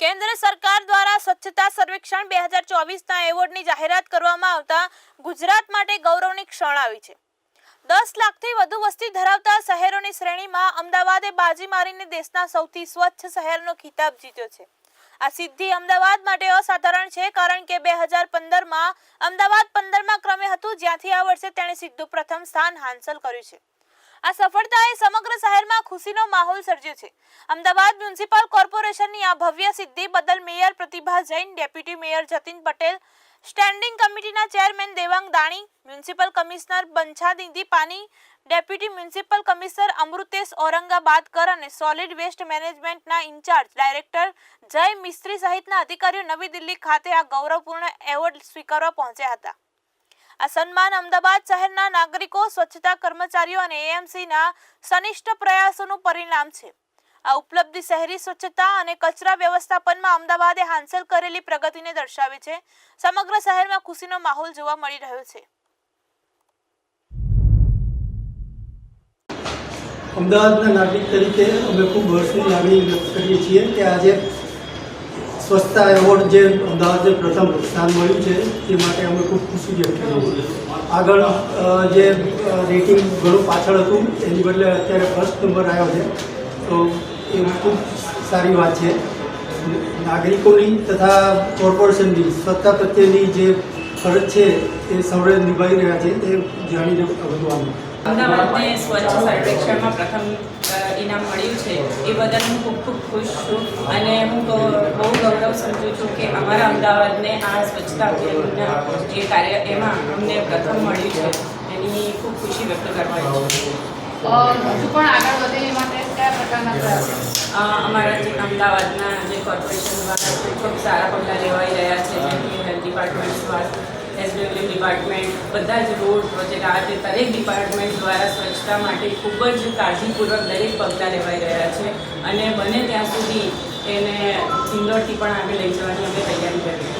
કેન્દ્ર સરકાર દ્વારા સ્વચ્છતા સર્વેક્ષણ બે હજાર ચોવીસના એવોર્ડની જાહેરાત કરવામાં આવતા ગુજરાત માટે ગૌરવની ક્ષણ આવી છે. દસ લાખથી વધુ વસ્તી ધરાવતા શહેરોની શ્રેણીમાં અમદાવાદે બાજી મારીને દેશના સૌથી સ્વચ્છ શહેરનો ખિતાબ જીત્યો છે. આ સિદ્ધિ અમદાવાદ માટે અસાધારણ છે કારણ કે બે હજાર પંદરમાં અમદાવાદ પંદરમા ક્રમે હતું જ્યાંથી આ વર્ષે તેણે સીધું પ્રથમ સ્થાન હાંસલ કર્યું છે. આ સફળતાએ સમગ્ર શહેરમાં ખુશીનો માહોલ સર્જ્યો છે. અમદાવાદ મ્યુનિસિપલ કોર્પોરેશનની આ ભવ્ય સિદ્ધિ બદલ mayor Pratibha Jain, deputy mayor Jatin Patel, standing કમિટીના chairman Devang Dani, municipal commissioner Banchhanidhi Pani, deputy municipal commissioner Amritesh Aurangabadkar અને સોલિડ વેસ્ટ મેનેજમેન્ટના ઇન્ચાર્જ, ડાયરેક્ટર જય મિસ્ત્રી સહિતના અધિકારીઓ નવી દિલ્હી ખાતે આ ગૌરવપૂર્ણ એવોર્ડ સ્વીકારવા પહોંચ્યા હતા. આ સન્માન અમદાવાદ શહેરના નાગરિકો, સ્વચ્છતા કર્મચારીઓ અને એએમસીના સનિષ્ઠ પ્રયાસોનું પરિણામ છે. આ ઉપલબ્ધિ શહેરી સ્વચ્છતા અને કચરા વ્યવસ્થાપનમાં અમદાવાદે હાંસલ કરેલી પ્રગતિને દર્શાવે છે. સમગ્ર શહેરમાં ખુશીનો માહોલ જોવા મળી રહ્યો છે. અમદાવાદના નાગરિક તરીકે અમે ખૂબ વર્ષની લાગણી વ્યક્ત કરીએ છીએ કે આજે સ્વચ્છતા એવોર્ડ જે અમદાવાદ જે પ્રથમ સ્થાન મળ્યું છે, તે માટે અમે ખૂબ ખુશી વ્યક્ત કરી આગળ જે રેટિંગ ઘણું પાછળ હતું, એની બદલે અત્યારે ફર્સ્ટ નંબર આવ્યો છે. તો એ ખૂબ સારી વાત છે. નાગરિકોની તથા કોર્પોરેશનની સ્વચ્છતા પ્રત્યેની જે ફરજ છે, એ સૌરે નિભાવી રહ્યા છે, એ જાણીને વધુ આનંદ અમદાવાદને સ્વચ્છ સર્વેક્ષણમાં પ્રથમ ઇનામ મળ્યું છે. એ બદલ હું ખૂબ ખૂબ ખુશ છું અને હું તો બહુ ગૌરવ સમજું છું કે અમારા અમદાવાદને આ સ્વચ્છતા અભિયાનના જે કાર્ય એમાં અમને પ્રથમ મળ્યું છે. એની ખૂબ ખુશી વ્યક્ત કરવા છું. હજુ પણ આગળ વધે એ માટે કયા પ્રકારના પ્રયાસો? અમારા જે અમદાવાદના જે કોર્પોરેશન દ્વારા ખૂબ સારા પગલાં લેવાઈ રહ્યા છે. જેમ કે હેલ્થ ડિપાર્ટમેન્ટ સ્વાસ્થ્ય એસડબ્લ્યુ ડિપાર્ટમેન્ટ બધા જ રોડ પ્રોજેક્ટ આ તે દરેક ડિપાર્ટમેન્ટ દ્વારા સ્વચ્છતા માટે ખૂબ જ કાળજીપૂર્વક દરેક પગલાં લેવાઈ રહ્યા છે અને બને ત્યાં સુધી એને ઇન્દોરથી પણ આગળ લઈ જવાની અમે તૈયારી કરી.